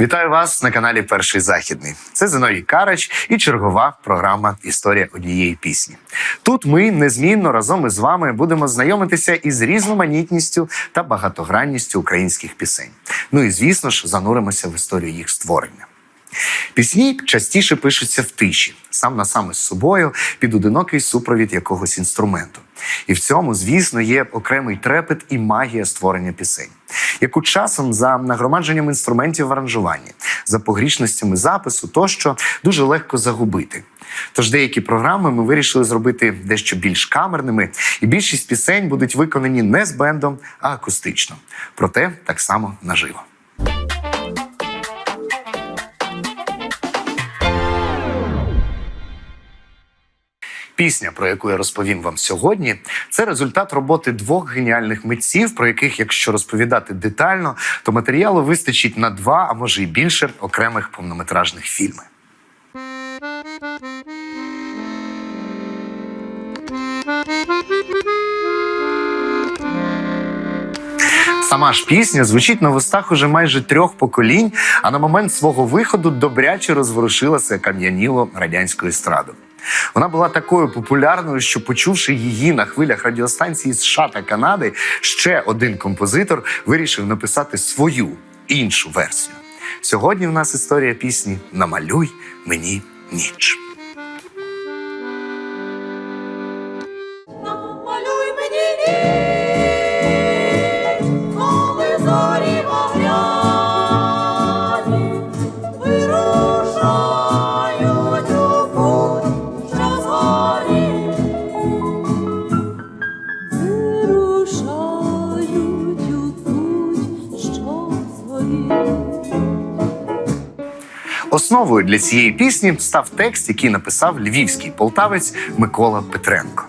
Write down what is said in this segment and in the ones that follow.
Вітаю вас на каналі Перший Західний. Це Зиновій Карач і чергова програма Історія однієї пісні. Тут ми незмінно разом із вами будемо знайомитися із різноманітністю та багатогранністю українських пісень. Ну і звісно ж, зануримося в історію їх створення. Пісні частіше пишуться в тиші, сам на сам із собою, під одинокий супровід якогось інструменту. І в цьому, звісно, є окремий трепет і магія створення пісень, яку часом за нагромадженням інструментів в аранжуванні, за погрішностями запису тощо дуже легко загубити. Тож деякі програми ми вирішили зробити дещо більш камерними, і більшість пісень будуть виконані не з бендом, а акустично. Проте так само наживо. Пісня, про яку я розповім вам сьогодні, це результат роботи двох геніальних митців, про яких, якщо розповідати детально, то матеріалу вистачить на два, а може й більше окремих повнометражних фільмів. Сама ж пісня звучить на вустах уже майже трьох поколінь, а на момент свого виходу добряче розворушилася кам'яніло радянську естраду. Вона була такою популярною, що, почувши її на хвилях радіостанції США та Канади, ще один композитор вирішив написати свою іншу версію. Сьогодні в нас історія пісні Намалюй мені ніч. Основою для цієї пісні став текст, який написав львівський полтавець Микола Петренко.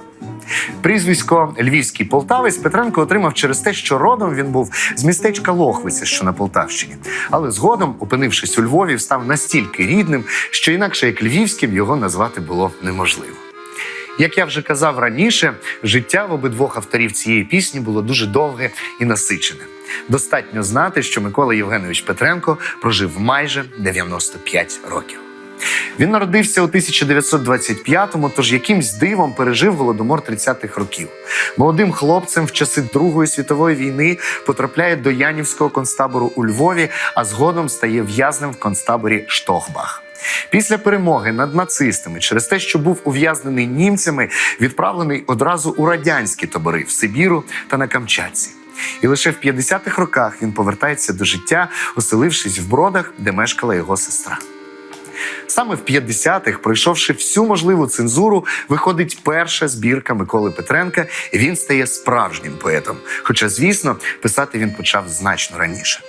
Прізвисько Львівський полтавець Петренко отримав через те, що родом він був з містечка Лохвиця, що на Полтавщині. Але згодом, опинившись у Львові, став настільки рідним, що інакше як львівським його назвати було неможливо. Як я вже казав раніше, життя в обидвох авторів цієї пісні було дуже довге і насичене. Достатньо знати, що Микола Євгенович Петренко прожив майже 95 років. Він народився у 1925-му, тож якимсь дивом пережив голодомор 30-х років. Молодим хлопцем в часи Другої світової війни потрапляє до Янівського концтабору у Львові, а згодом стає в'язнем в концтаборі Штохбах. Після перемоги над нацистами, через те, що був ув'язнений німцями, відправлений одразу у радянські табори в Сибіру та на Камчатці. І лише в 50-х роках він повертається до життя, оселившись в бродах, де мешкала його сестра. Саме в 50-х, пройшовши всю можливу цензуру, виходить перша збірка Миколи Петренка, і він стає справжнім поетом. Хоча, звісно, писати він почав значно раніше.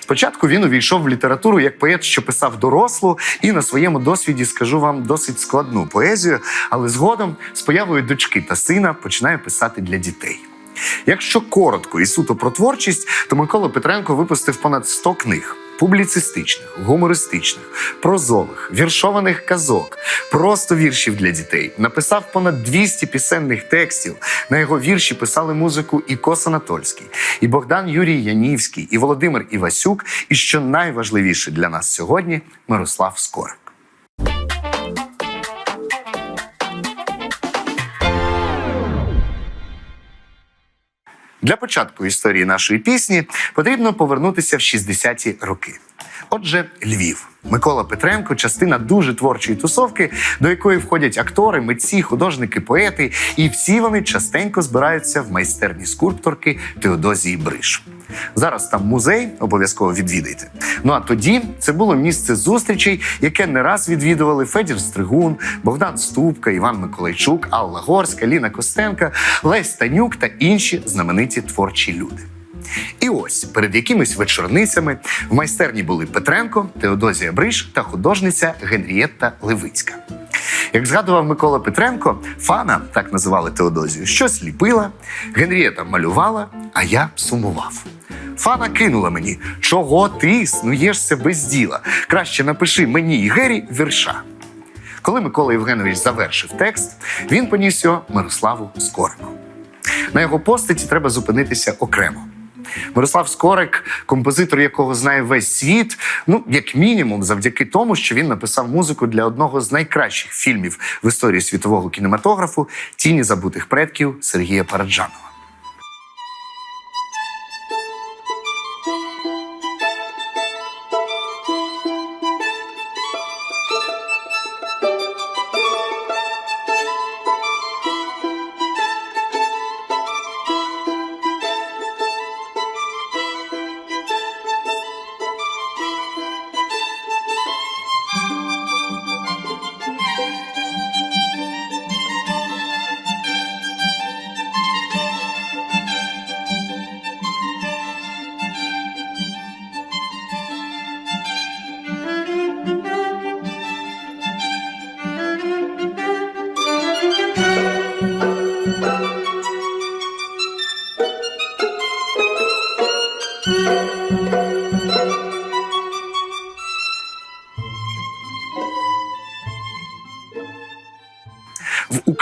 Спочатку він увійшов в літературу як поет, що писав дорослу, і на своєму досвіді скажу вам досить складну поезію, але згодом з появою дочки та сина починає писати для дітей. Якщо коротко і суто про творчість, то Микола Петренко випустив понад 100 книг. Публіцистичних, гумористичних, прозових, віршованих казок, просто віршів для дітей. Написав понад 200 пісенних текстів. На його вірші писали музику і Кос Анатольський, і Богдан Юрій Янівський, і Володимир Івасюк, і що найважливіше для нас сьогодні Мирослав Скорик. Для початку історії нашої пісні потрібно повернутися в 60-ті роки. Отже, Львів. Микола Петренко частина дуже творчої тусовки, до якої входять актори, митці, художники, поети, і всі вони частенько збираються в майстерні скульпторки Теодозії Бриш. Зараз там музей, обов'язково відвідайте. Ну а тоді це було місце зустрічей, яке не раз відвідували Федір Стригун, Богдан Ступка, Іван Миколайчук, Алла Горська, Ліна Костенка, Лесь Танюк та інші знамениті творчі люди. І ось перед якимись вечорницями в майстерні були Петренко, Теодозія Бриш та художниця Генрієтта Левицька. Як згадував Микола Петренко, фана, так називали Теодозію, щось ліпила, Генрієта малювала, а я сумував. Фана кинула мені, чого ти снуєшся без діла. Краще напиши мені і Гері вірша. Коли Микола Євгенович завершив текст, він поніс його Мирославу Скорику. На його постаті треба зупинитися окремо. Мирослав Скорик, композитор, якого знає весь світ, ну як мінімум, завдяки тому, що він написав музику для одного з найкращих фільмів в історії світового кінематографу Тіні забутих предків Сергія Параджанова.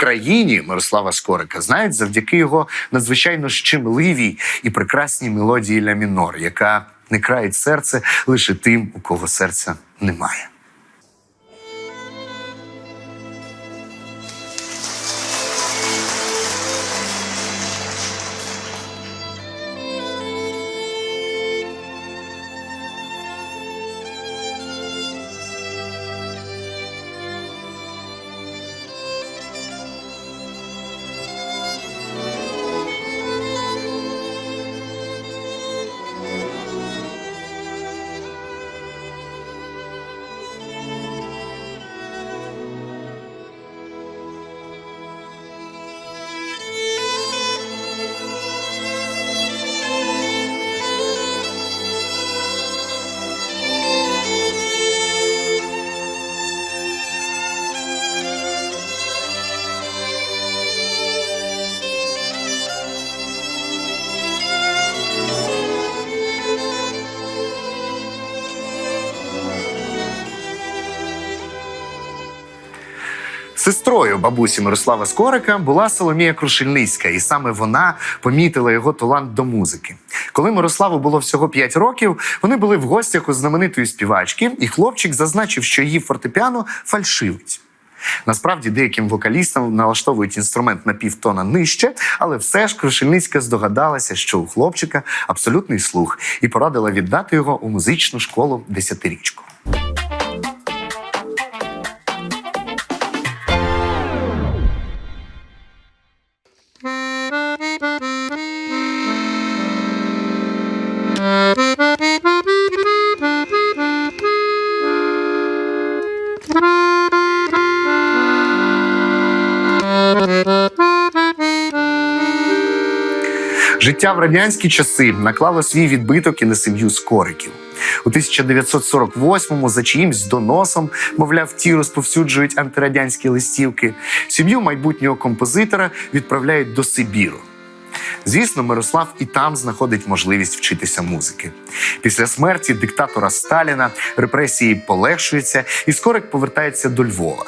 Україні Мирослава Скорика знають завдяки його надзвичайно щемливій і прекрасній мелодії ля мінор, яка не країть серце лише тим, у кого серця немає. Сестрою бабусі Мирослава Скорика була Соломія Крушельницька, і саме вона помітила його талант до музики. Коли Мирославу було всього 5 років, вони були в гостях у знаменитої співачки, і хлопчик зазначив, що її фортепіано фальшивить. Насправді деяким вокалістам налаштовують інструмент на півтона нижче, але все ж Крушельницька здогадалася, що у хлопчика абсолютний слух, і порадила віддати його у музичну школу десятирічку. Життя в радянські часи наклало свій відбиток і на сім'ю Скориків. У 1948-му за чиїмсь доносом, мовляв, ті розповсюджують антирадянські листівки. Сім'ю майбутнього композитора відправляють до Сибіру. Звісно, Мирослав і там знаходить можливість вчитися музики. Після смерті диктатора Сталіна репресії полегшуються, і Скорик повертається до Львова.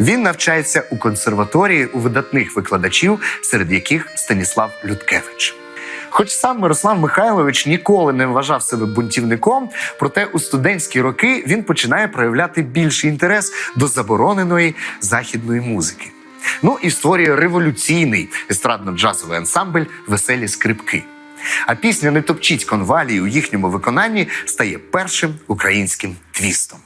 Він навчається у консерваторії у видатних викладачів, серед яких Станіслав Людкевич. Хоч сам Мирослав Михайлович ніколи не вважав себе бунтівником, проте у студентські роки він починає проявляти більший інтерес до забороненої західної музики. Ну і створює революційний естрадно-джазовий ансамбль Веселі скрипки. А пісня Не топчіть конвалії у їхньому виконанні стає першим українським твістом.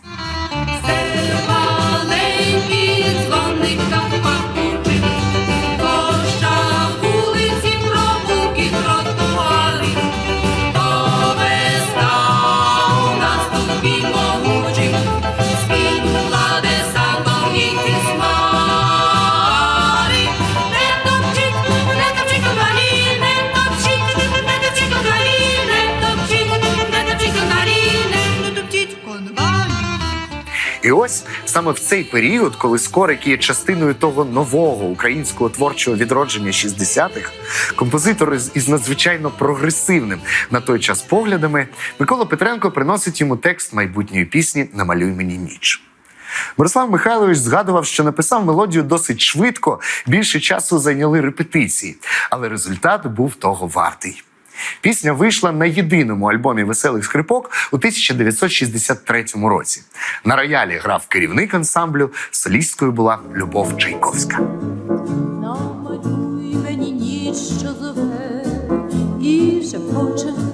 Саме в цей період, коли Скорик є частиною того нового українського творчого відродження 60-х, композитор із, надзвичайно прогресивним на той час поглядами, Микола Петренко приносить йому текст майбутньої пісні Намалюй мені ніч. Мирослав Михайлович згадував, що написав мелодію досить швидко, більше часу зайняли репетиції, але результат був того вартий. Пісня вийшла на єдиному альбомі веселих скрипок у 1963 році. На роялі грав керівник ансамблю, солісткою була Любов Чайковська. Намалюй мені ніч, що зове і шепоче.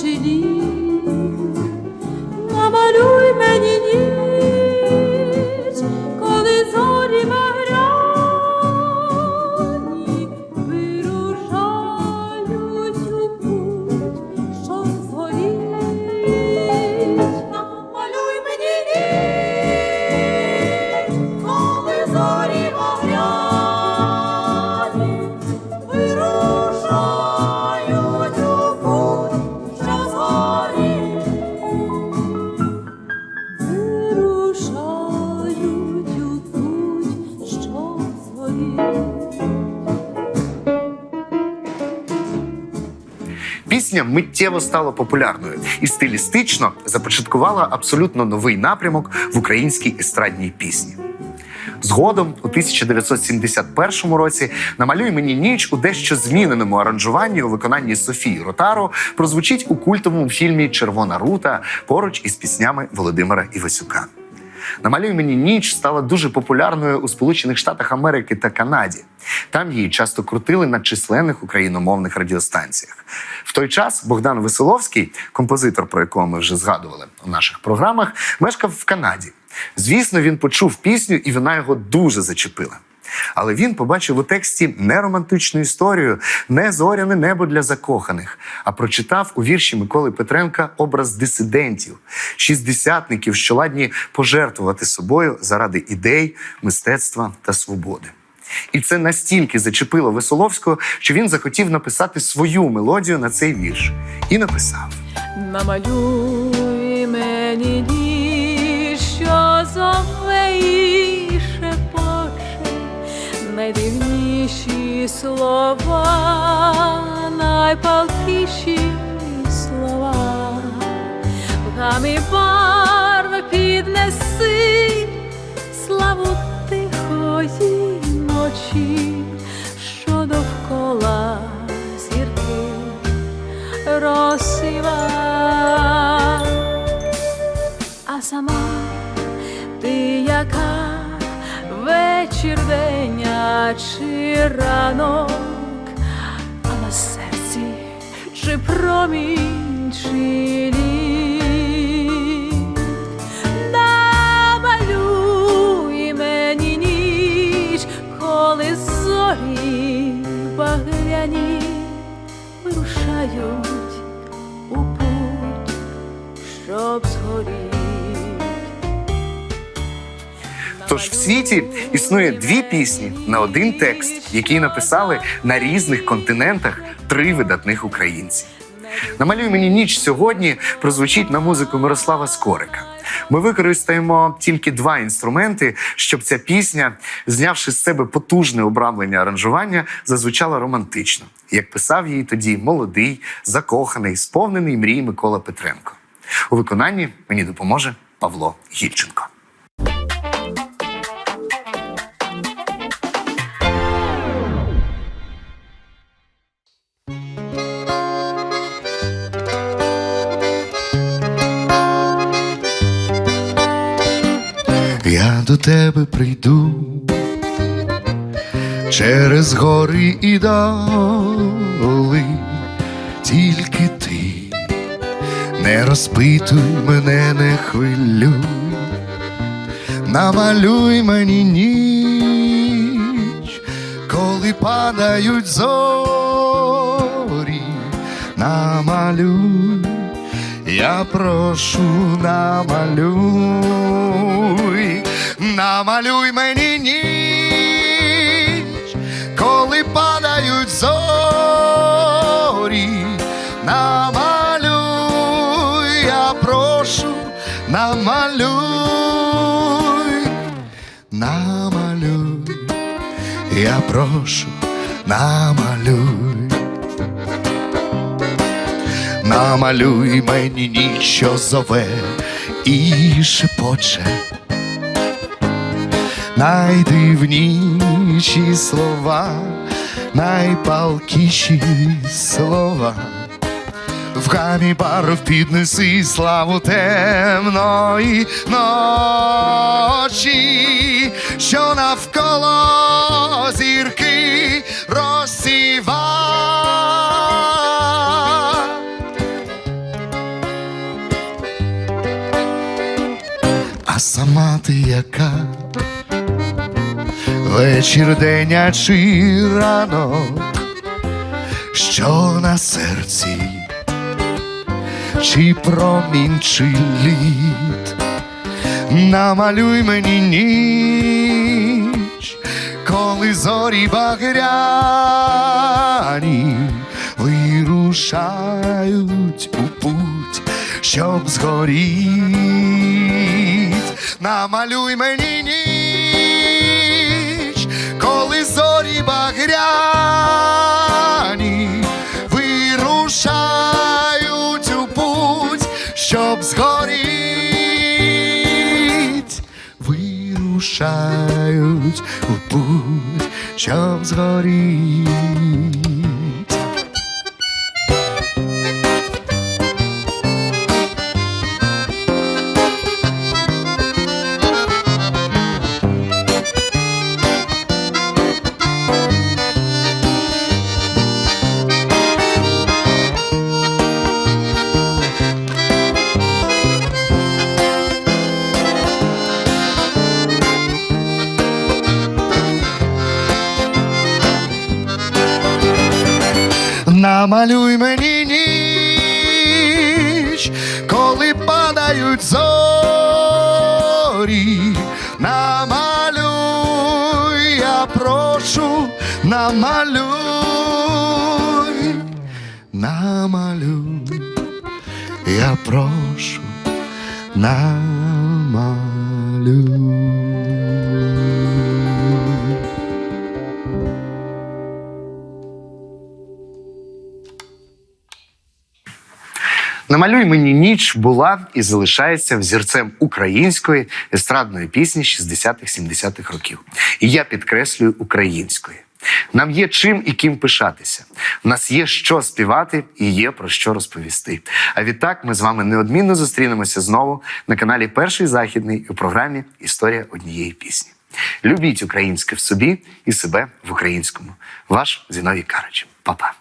Промінь, чи Пісня миттєво стала популярною і стилістично започаткувала абсолютно новий напрямок в українській естрадній пісні. Згодом, у 1971 році, намалюй мені ніч у дещо зміненому аранжуванні у виконанні Софії Ротаро прозвучить у культовому фільмі Червона рута поруч із піснями Володимира Івасюка. Намалюй мені ніч стала дуже популярною у Сполучених Штатах Америки та Канаді. Там її часто крутили на численних україномовних радіостанціях. В той час Богдан Веселовський, композитор, про якого ми вже згадували у наших програмах, мешкав в Канаді. Звісно, він почув пісню, і вона його дуже зачепила. Але він побачив у тексті не романтичну історію, не зоряне небо для закоханих, а прочитав у вірші Миколи Петренка образ дисидентів, шістдесятників, що ладні пожертвувати собою заради ідей, мистецтва та свободи. І це настільки зачепило Веселовського, що він захотів написати свою мелодію на цей вірш. І написав. Намалюй мені що зове найдивніші слова, найпалкіші слова, в гамі барви піднеси славу тихої ночі, що довкола зірки розсіва, а сама ти яка вечір, чи ранок, а на серці чи промінь, чи. Намалюй мені ніч, коли зорі багряні вирушають у путь, щоб згоріть. Тож в світі існує дві пісні на один текст, які написали на різних континентах три видатних українці. Намалюй мені ніч сьогодні прозвучить на музику Мирослава Скорика. Ми використаємо тільки два інструменти, щоб ця пісня, знявши з себе потужне обрамлення аранжування, зазвучала романтично, як писав її тоді молодий, закоханий, сповнений мрій Микола Петренко. У виконанні мені допоможе Павло Гільченко. До тебе прийду. Через гори і доли, тільки ти. Не розпитуй мене, не хвилюй, намалюй мені ніч, коли падають зорі, намалюй я прошу, намалюй, намалюй мені ніч, коли падають зорі, намалюй, я прошу, намалюй, намалюй, я прошу, намалюй. Намалюй мені ніч, що зове і шепоче Найдивніші слова, найпалкіші слова. В гамі барв піднеси славу темної ночі, що навколо зірки розсіва. А сама ти яка вечір день чи ранок, що на серці, чи промінь, чи лід, намалюй мені ніч, коли зорі багряні вирушають у путь, щоб згоріть, намалюй мені ніч, багряні вирушають у путь, щоб згоріть, вирушають у путь, щоб згоріть. Намалюй мені ніч, коли падають зорі, намалюй, я прошу, намалюй, намалюй, я прошу, намалюй. Намалюй мені ніч була і залишається взірцем української естрадної пісні 60-х-70-х років. І я підкреслюю української. Нам є чим і ким пишатися. У нас є що співати і є про що розповісти. А відтак ми з вами неодмінно зустрінемося знову на каналі Перший Західний у програмі Історія однієї пісні. Любіть українське в собі і себе в українському. Ваш Зіновій Карач. Па-па.